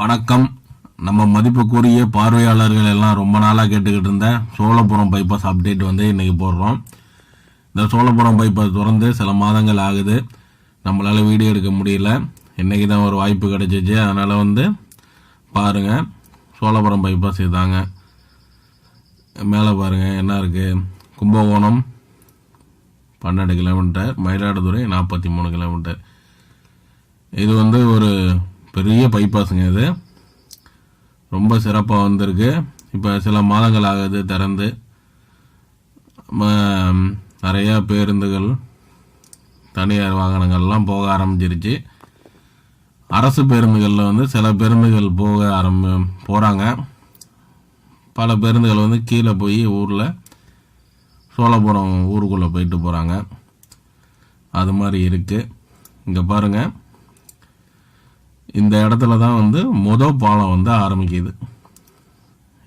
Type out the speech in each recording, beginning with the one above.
வணக்கம். நம்ம மதிப்புக்குரிய பார்வையாளர்கள் எல்லாம் ரொம்ப நாளாக கேட்டுக்கிட்டு இருந்த சோழபுரம் பைபாஸ் அப்டேட் வந்து இன்றைக்கி போடுறோம். இந்த சோழபுரம் பைபாஸ் திறந்து சில மாதங்கள் ஆகுது. நம்மளால் வீடியோ எடுக்க முடியல. இன்றைக்கி தான் ஒரு வாய்ப்பு கிடைச்சிச்சு. அதனால் வந்து பாருங்கள் சோழபுரம் பைபாஸ் இதாங்க. மேலே பாருங்கள் என்ன இருக்குது கும்பகோணம் பன்னெண்டு கிலோமீட்டர் மயிலாடுதுறை நாற்பத்தி மூணு கிலோமீட்டர் இது வந்து ஒரு பெரிய பைபாஸுங்க இது. ரொம்ப சிறப்பாக வந்திருக்கு. இப்போ சில மாதங்கள் ஆகுது திறந்து. ம- பேருந்துகள் தனியார் வாகனங்கள்லாம் போக ஆரம்பிச்சிருச்சு. அரசு பேருந்துகளில் வந்து சில பேருந்துகள் போக ஆரம்பி போகிறாங்க பல பேருந்துகள் வந்து கீழே போய் ஊரில் சோழபுரம் ஊருக்குள்ளே போயிட்டு போகிறாங்க அது மாதிரி இருக்குது இங்கே பாருங்கள் இந்த இடத்துல தான் வந்து மொதல் பாலம் வந்து ஆரம்பிக்குது.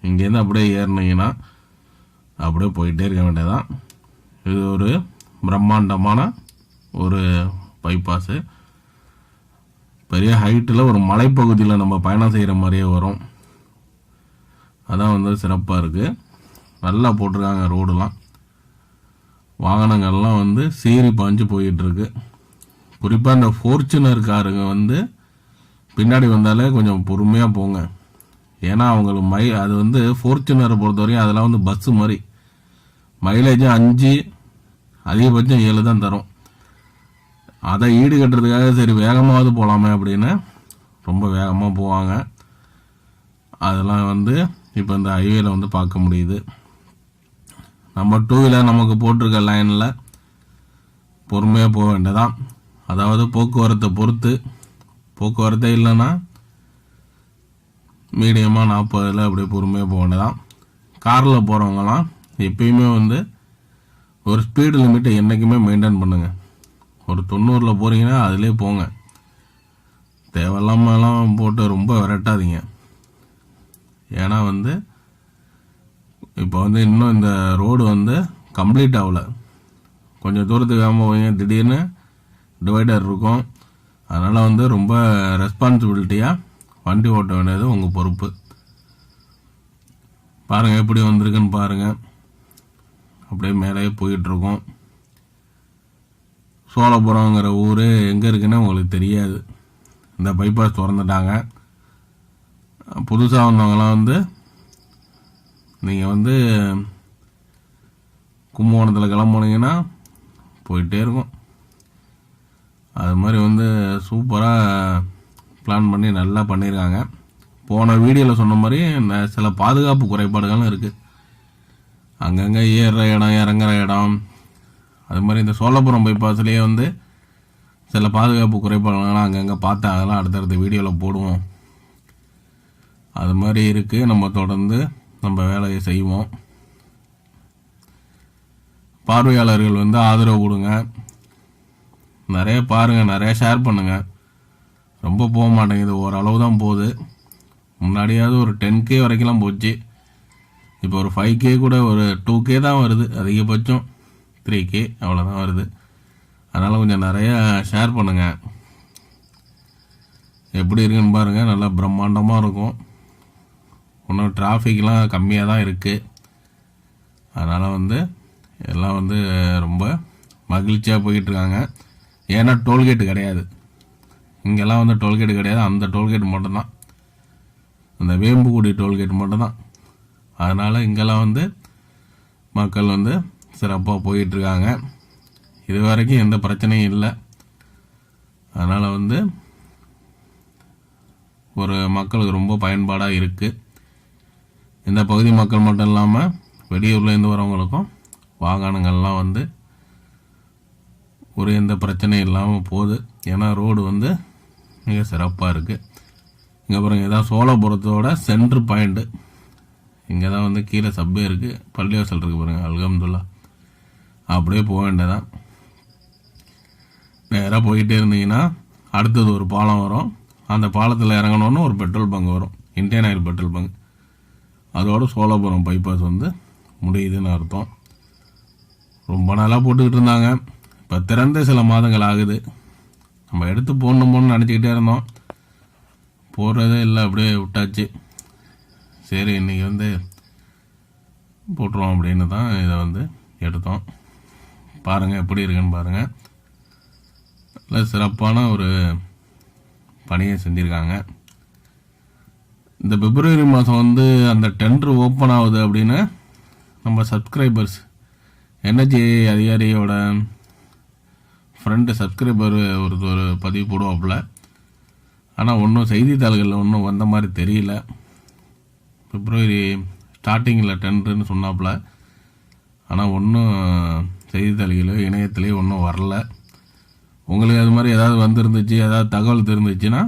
இங்கேருந்து அப்படியே ஏறினீங்கன்னா அப்படியே போயிட்டே இருக்க வேண்டியதான் இது ஒரு பிரம்மாண்டமான ஒரு பைபாஸு பெரிய ஹைட்டில் ஒரு மலைப்பகுதியில் நம்ம பயணம் செய்கிற மாதிரியே வரும். அதான் வந்து சிறப்பாக இருக்குது நல்லா போட்டிருக்காங்க ரோடுலாம். வாகனங்கள்லாம் வந்து சீறி பாஞ்சு போயிட்டுருக்கு குறிப்பாக இந்த ஃபோர்ச்சுனர் காருங்க வந்து பின்னாடி வந்தாலே கொஞ்சம் பொறுமையாக போங்க. ஏன்னா அவங்களுக்கு மை அது வந்து ஃபோர்ச்சுனரை பொறுத்த வரையும் அதெல்லாம் வந்து பஸ்ஸு மாதிரி. மைலேஜும் அஞ்சு அதிகபட்சம் ஏழு தான் தரும். அதை ஈடு கட்டுறதுக்காக சரி வேகமாவது போகலாமே அப்படின்னு ரொம்ப வேகமாக போவாங்க. அதெல்லாம் வந்து இப்போ இந்த ஹைவேல வந்து பார்க்க முடியுது. நம்ம டூ வீலர் நமக்கு போட்டிருக்க லைனில் பொறுமையாக போக வேண்டியதான் அதாவது போக்குவரத்தை பொறுத்து போக்குவரத்தே இல்லைன்னா மீடியமாக நாற்பதில் அப்படியே பொறுமையாக போக வேண்டியதான் காரில் போகிறவங்கலாம் எப்பயுமே வந்து ஒரு ஸ்பீடு லிமிட்டை என்றைக்குமே மெயின்டைன் பண்ணுங்கள் ஒரு தொண்ணூறில் போகிறீங்கன்னா அதிலே போங்க. தேவையில்லாமலாம் போட்டு ரொம்ப விரட்டாதீங்க. ஏன்னா வந்து இப்போ வந்து இன்னும் இந்த ரோடு வந்து கம்ப்ளீட் ஆகல. கொஞ்சம் தூரத்துக்கு வேகமாக போவீங்க திடீர்னு டிவைடர் இருக்கும். அதனால் வந்து ரொம்ப ரெஸ்பான்சிபிலிட்டியாக வண்டி ஓட்ட வேண்டியது உங்கள் பொறுப்பு. பாருங்கள் எப்படி வந்திருக்குன்னு பாருங்கள் அப்படியே மேலேயே போயிட்டுருக்கோம். சோழபுரங்கிற ஊர் எங்கே இருக்குன்னு உங்களுக்கு தெரியாது. இந்த பைபாஸ் திறந்துட்டாங்க. புதுசாக வந்தவங்களாம் வந்து நீங்கள் வந்து கும்பகோணத்தில் கிளம்புனீங்கன்னா போயிட்டே இருக்கும். அது மாதிரி வந்து சூப்பராக பிளான் பண்ணி நல்லா பண்ணியிருக்காங்க போன வீடியோவில் சொன்ன மாதிரி ந- சில பாதுகாப்பு குறைபாடுகளும் இருக்குது அங்கங்கே ஏறுற இடம் இறங்குற இடம். அது மாதிரி இந்த சோழபுரம் பைபாஸ்லேயே வந்து சில பாதுகாப்பு குறைபாடுகள்லாம் அங்கங்கே பார்த்தேன் அதெல்லாம் அடுத்தடுத்த வீடியோவில் போடுவோம். அது மாதிரி இருக்குது நம்ம தொடர்ந்து நம்ம வேலையை செய்வோம். பார்வையாளர்கள் வந்து ஆதரவு கொடுங்க. நிறைய பாருங்கள் நிறைய ஷேர் பண்ணுங்கள் ரொம்ப போக மாட்டேங்குது ஓரளவு தான் போகுது. முன்னாடியாவது ஒரு டென் கே வரைக்கும்லாம் போச்சு. இப்போ ஒரு ஃபைவ் கே கூட ஒரு டூ கே தான் வருது அதிகபட்சம். த்ரீ கே அவ்வளோதான் வருது. அதனால் கொஞ்சம் நிறையா ஷேர் பண்ணுங்கள் எப்படி இருக்குன்னு பாருங்கள் நல்லா பிரம்மாண்டமாக இருக்கும். இன்னும் டிராஃபிக்லாம் கம்மியாக தான் இருக்குது அதனால் வந்து எல்லாம் வந்து ரொம்ப மகிழ்ச்சியாக போயிட்டு இருக்காங்க. ஏன்னா டோல்கேட்டு கிடையாது. இங்கெல்லாம் வந்து டோல்கேட் கிடையாது. அந்த டோல்கேட் மட்டும்தான். அந்த வேம்புக்குடி டோல்கேட் மட்டும்தான். அதனால் இங்கெல்லாம் வந்து மக்கள் வந்து சிறப்பாக போயிட்டுருக்காங்க. இது வரைக்கும் எந்த பிரச்சனையும் இல்லை. அதனால் வந்து ஒரு மக்களுக்கு ரொம்ப பயன்பாடாக இருக்குது இந்த பகுதி மக்கள் மட்டும் இல்லாமல் வெளியூர்லேருந்து வரவங்களுக்கும் வாகனங்கள்லாம் வந்து ஒரு எந்த பிரச்சனையும் இல்லாமல் போகுது. ஏன்னா ரோடு வந்து மிக சிறப்பாக இருக்குது இங்கே பாருங்கள் இதான் சோழபுரத்தோட சென்ட்ரு பாயிண்ட்டு இங்கே தான் வந்து கீழே சப்பே இருக்குது பள்ளிவாசல் இருக்குது பாருங்கள் அல்கம்துல்லா அப்படியே போக வேண்டியதான் நேராக போயிட்டே இருந்தீங்கன்னா அடுத்தது ஒரு பாலம் வரும். அந்த பாலத்தில் இறங்கணுன்னு ஒரு பெட்ரோல் பங்க் வரும். இந்தியன் ஆயில் பெட்ரோல் பங்க் அதோட சோழபுரம் பைபாஸ் வந்து முடியுதுன்னு அர்த்தம். ரொம்ப நாளாக போட்டுக்கிட்டு இருந்தாங்க. இப்போ திறந்த சில மாதங்கள் ஆகுது. நம்ம எடுத்து போடணுமோன்னு நினச்சிக்கிட்டே இருந்தோம். போடுறதே இல்லை அப்படியே விட்டாச்சு. சரி இன்னைக்கு வந்து போட்டுருவோம் அப்படின்னு தான் இதை வந்து எடுத்தோம். பாருங்கள் எப்படி இருக்குன்னு பாருங்கள் நல்ல சிறப்பான ஒரு பணியை செஞ்சுருக்காங்க. இந்த பிப்ரவரி மாதம் வந்து அந்த டெண்டர் ஓப்பன் ஆகுது அப்படின்னு நம்ம சப்ஸ்கிரைபர்ஸ் என்ஹெச்ஏ அதிகாரியோட ஃப்ரெண்டு சப்ஸ்கிரைபர் ஒருத்தர் பதிவு போடுவாப்புல. ஆனால் ஒன்றும் செய்தித்தாள்களில் ஒன்றும் வந்த மாதிரி தெரியல. பிப்ரவரி ஸ்டார்டிங்கில் டென்ட்டுன்னு சொன்னாப்புல. ஆனால் ஒன்றும் செய்தித்தாள்களோ இணையத்துலேயோ ஒன்றும் வரல. உங்களுக்கு அது மாதிரி ஏதாவது வந்துருந்துச்சு ஏதாவது தகவல் தெரிஞ்சிச்சுன்னா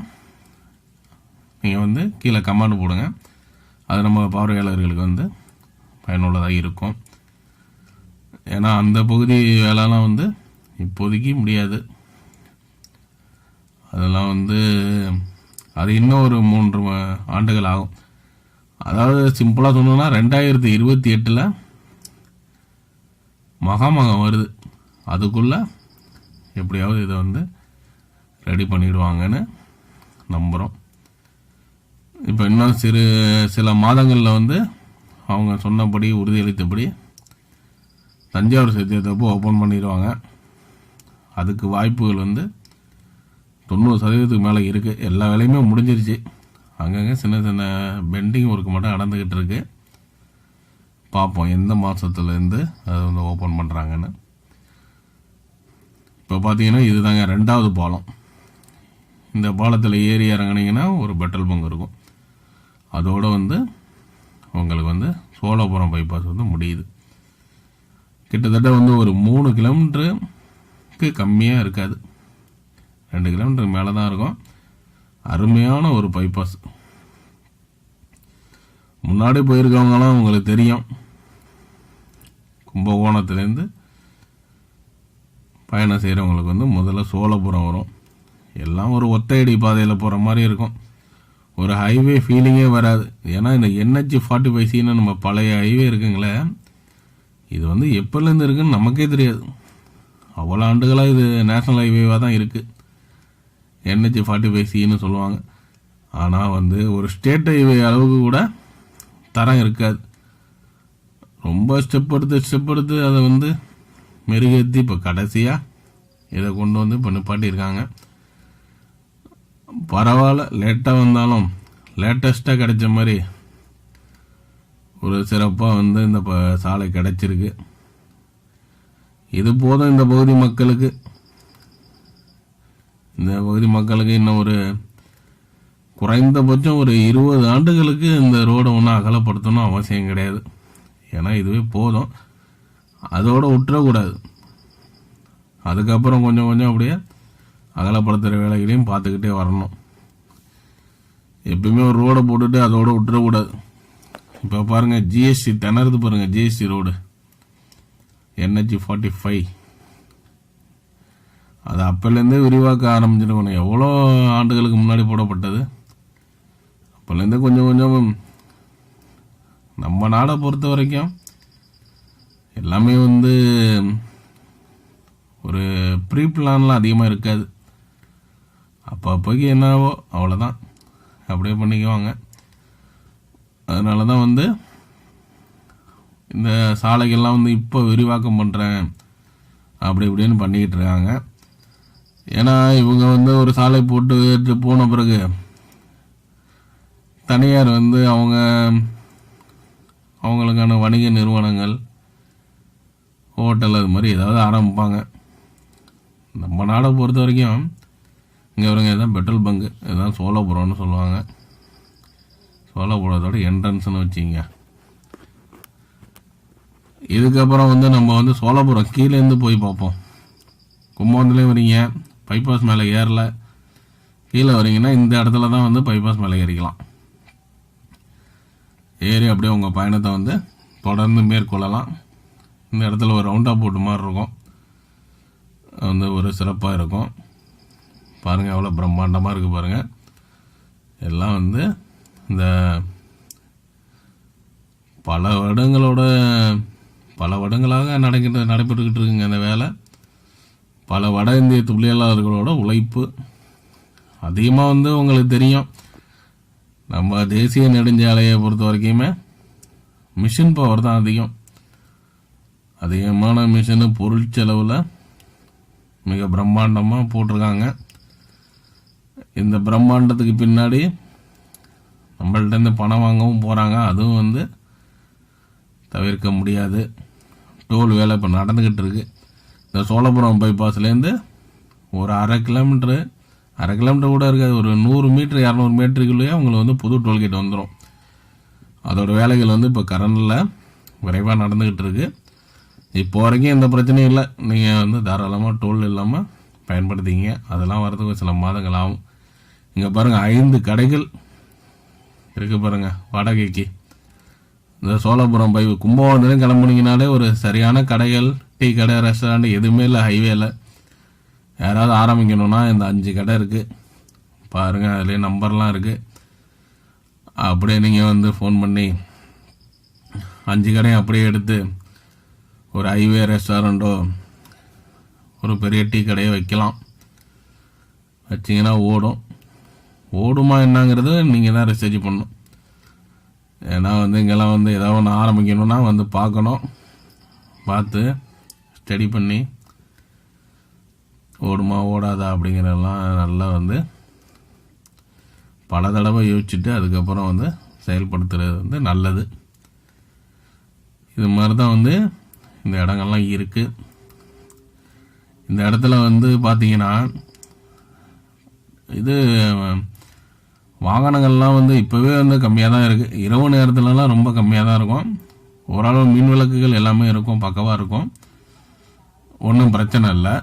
நீங்கள் வந்து கீழே கமெண்ட் போடுங்க. அது நம்ம பார்வையாளர்களுக்கு வந்து பயனுள்ளதாக இருக்கும். ஏன்னா அந்த பகுதி வேலைலாம் வந்து இப்போதைக்கு முடியாது. அதெல்லாம் வந்து அது இன்னும் ஒரு மூன்று ஆண்டுகள் ஆகும். அதாவது சிம்பிளாக சொன்னோன்னா ரெண்டாயிரத்தி இருபத்தி எட்டில் மகாமகம் வருது. அதுக்குள்ளே எப்படியாவது இதை வந்து ரெடி பண்ணிடுவாங்கன்னு நம்புகிறோம் இப்போ இன்னும் சிறு சில மாதங்களில் வந்து அவங்க சொன்னபடி உறுதியளித்தபடி தஞ்சாவூர் சத்தியத்தப்போ ஓப்பன் பண்ணிடுவாங்க. அதுக்கு வாய்ப்புகள் வந்து தொண்ணூறு சதவீதத்துக்கு மேலே இருக்குது எல்லா வேலையுமே முடிஞ்சிருச்சு. அங்கங்கே சின்ன சின்ன பெண்டிங் ஒர்க் மட்டும் நடந்துக்கிட்டு இருக்கு. பார்ப்போம் எந்த மாதத்துலேருந்து அதை வந்து ஓப்பன் பண்ணுறாங்கன்னு இப்போ பார்த்தீங்கன்னா இதுதாங்க ரெண்டாவது பாலம். இந்த பாலத்தில் ஏறி இறங்குனீங்கன்னா ஒரு பெட்ரோல் பங்க் இருக்கும். அதோடு வந்து உங்களுக்கு வந்து சோழபுரம் பைபாஸ் வந்து முடியுது. கிட்டத்தட்ட வந்து ஒரு மூணு கிலோமீட்ரு கிலோமீட்டருக்கு கம்மியாக இருக்காது. ரெண்டு கிலோமீட்டருக்கு மேலே தான் இருக்கும். அருமையான ஒரு பைபாஸ் முன்னாடி போயிருக்கவங்கலாம் உங்களுக்கு தெரியும். கும்பகோணத்துலேருந்து பயணம் செய்கிறவங்களுக்கு வந்து முதல்ல சோழபுரம் வரும். எல்லாம் ஒரு ஒத்தையடி பாதையில் போகிற மாதிரி இருக்கும். ஒரு ஹைவே ஃபீலிங்கே வராது. ஏன்னா இந்த என்ஹெச் ஃபார்ட்டி ஃபைவ் சீனு நம்ம பழைய ஹைவே இருக்குங்களே இது வந்து எப்போலேருந்து இருக்குன்னு நமக்கே தெரியாது. அவ்வளோ ஆண்டுகளாக இது நேஷ்னல் ஹைவேவாக தான் இருக்குது என்ஹெச் ஃபார்ட்டி ஃபைவ் சின்னு சொல்லுவாங்க. ஆனால் வந்து ஒரு ஸ்டேட் ஹைவே அளவுக்கு கூட தரம் இருக்காது. ரொம்ப ஸ்டெப் எடுத்து ஸ்டெப் எடுத்து அதை வந்து மெருகேற்றி இப்போ கடைசியாக இதை கொண்டு வந்து இப்போ நிப்பாட்டியிருக்காங்க. பரவாயில்ல லேட்டாக வந்தாலும் லேட்டஸ்ட்டாக கிடைச்ச மாதிரி ஒரு சிறப்பாக வந்து இந்த ப- சாலை கிடச்சிருக்கு. இது போதும் இந்த பகுதி மக்களுக்கு. இந்த பகுதி மக்களுக்கு இன்னும் ஒரு குறைந்தபட்சம் ஒரு இருபது ஆண்டுகளுக்கு இந்த ரோடை ஒன்றும் அகலப்படுத்தணும் அவசியம் கிடையாது. ஏன்னா இதுவே போதும். அதோடு விட்டுறக்கூடாது அதுக்கப்புறம் கொஞ்சம் கொஞ்சம் அப்படியே அகலப்படுத்துகிற வேலைகளையும் பார்த்துக்கிட்டே வரணும். எப்பயுமே ஒரு ரோடை போட்டுட்டு அதோடு விட்டுறக்கூடாது இப்போ பாருங்கள் ஜிஎஸ்டி திணறுது பாருங்கள் GST road. NH forty five அது அப்போலேருந்தே விரிவாக்க ஆரம்பிச்சிருக்கணும். எவ்வளோ ஆண்டுகளுக்கு முன்னாடி போடப்பட்டது? அப்போலேருந்தே கொஞ்சம் கொஞ்சம் நம்ம நாடை பொறுத்த வரைக்கும் எல்லாமே வந்து ஒரு ப்ரீ பிளான்லாம் அதிகமாக இருக்காது. அப்போ அப்போக்கு என்னவோ அவ்வளோதான் அப்படியே பண்ணிக்குவாங்க. அதனால தான் வந்து இந்த சாலைகள்லாம் வந்து இப்போ விரிவாக்கம் பண்ணுறேன் அப்படி இப்படின்னு பண்ணிக்கிட்டு இருக்காங்க. ஏன்னா இவங்க வந்து ஒரு சாலை போட்டு போன பிறகு தனியார் வந்து அவங்க அவங்களுக்கான வணிக நிறுவனங்கள் ஹோட்டல் அது மாதிரி ஏதாவது ஆரம்பிப்பாங்க. நம்ம நாடை பொறுத்த வரைக்கும் இங்கே வருங்க இதுதான் பெட்ரோல் பங்கு. இதுதான் சோழபுரம்னு சொல்லுவாங்க. சோழபுரத்தோட என்ட்ரன்ஸ்னு வச்சுங்க இதுக்கப்புறம் வந்து நம்ம வந்து சோழபுரம் கீழேருந்து போய் பார்ப்போம். கும்பகோணத்துலேயும் வரீங்க பைபாஸ் மேலே ஏறல. கீழே வரீங்கன்னா இந்த இடத்துல தான் வந்து பைபாஸ் மேலே ஏறிக்கலாம். ஏறி அப்படியே உங்கள் பயணத்தை வந்து தொடர்ந்து மேற்கொள்ளலாம். இந்த இடத்துல ஒரு ரவுண்டாக போட்டு மாதிரி இருக்கும். வந்து ஒரு சிறப்பாக இருக்கும். பாருங்கள் எவ்வளோ பிரம்மாண்டமாக இருக்குது பாருங்கள் எல்லாம் வந்து இந்த பல வருடங்களோட பல வருடங்களாக நடக்கின்ற நடைபெற்றுக்கிட்டு இருக்குங்க இந்த வேலை. பல வட இந்திய தொழிலாளர்களோட உழைப்பு. அதிகமாக வந்து உங்களுக்கு தெரியும். நம்ம தேசிய நெடுஞ்சாலையை பொறுத்த வரைக்குமே மிஷின் பவர் தான் அதிகம். அதிகமான மிஷினு பொருள் செலவில் மிக பிரம்மாண்டமாக போட்டிருக்காங்க. இந்த பிரம்மாண்டத்துக்கு பின்னாடி நம்மள்ட்ட இருந்து பணம் வாங்கவும் போகிறாங்க அதுவும் வந்து தவிர்க்க முடியாது. டோல் வேலை இப்போ நடந்துக்கிட்டு இருக்கு இந்த சோழபுரம் பைபாஸ்லேருந்து ஒரு அரை கிலோமீட்ரு அரை கிலோமீட்டர் கூட இருக்காது. ஒரு நூறு மீட்ரு இரநூறு மீட்டருக்குள்ளேயே அவங்களுக்கு வந்து புது டோல்கேட் வந்துடும் அதோட வேலைகள் வந்து இப்போ கரண்டில் விரைவாக நடந்துக்கிட்டு இருக்குது இப்போ வரைக்கும் எந்த பிரச்சனையும் இல்லை. நீங்கள் வந்து தாராளமாக டோல் இல்லாமல் பயன்படுத்திங்க அதெல்லாம் வரதுக்கு சில மாதங்கள் ஆகும். இங்கே பாருங்கள் ஐந்து கடைகள் இருக்குது பாருங்கள் வாடகைக்கு. இந்த சோழபுரம் போய் கும்பகோணத்துலேயும் கிளம்புனீங்கனாலே ஒரு சரியான கடைகள் டீ கடை ரெஸ்டாரண்ட் எதுவுமே இல்லை ஹைவேல யாராவது ஆரம்பிக்கணும்னா இந்த அஞ்சு கடை இருக்குது பாருங்கள் அதுலேயே நம்பர்லாம் இருக்குது அப்படியே நீங்கள் வந்து ஃபோன் பண்ணி அஞ்சு கடையும் அப்படியே எடுத்து ஒரு ஹைவே ரெஸ்டாரண்ட்டோ ஒரு பெரிய டீ கடையோ வைக்கலாம். வச்சிங்கன்னா ஓடும். ஓடுமா என்னங்கிறது நீங்கள் தான் ரிசர்ச் பண்ணணும். ஏன்னா வந்து இங்கெல்லாம் வந்து ஏதாவது ஒன்று ஆரம்பிக்கணும்னா வந்து பார்க்கணும். பார்த்து ஸ்டடி பண்ணி ஓடுமா ஓடாதா அப்படிங்கிறதெல்லாம் நல்லா வந்து பல தடவை யோசிச்சுட்டு அதுக்கப்புறம் வந்து செயல்படுத்துறது வந்து நல்லது. இது மாதிரி தான் வந்து இந்த இடங்கள்லாம் இருக்குது இந்த இடத்துல வந்து பார்த்தீங்கன்னா இது வாகனங்கள்லாம் வந்து இப்போவே வந்து கம்மியாக தான் இருக்குது இரவு நேரத்துலலாம் ரொம்ப கம்மியாக தான் இருக்கும். ஓரளவு மின் விளக்குகள் எல்லாமே இருக்கும் பக்கவாக இருக்கும். ஒன்றும் பிரச்சனை இல்லை.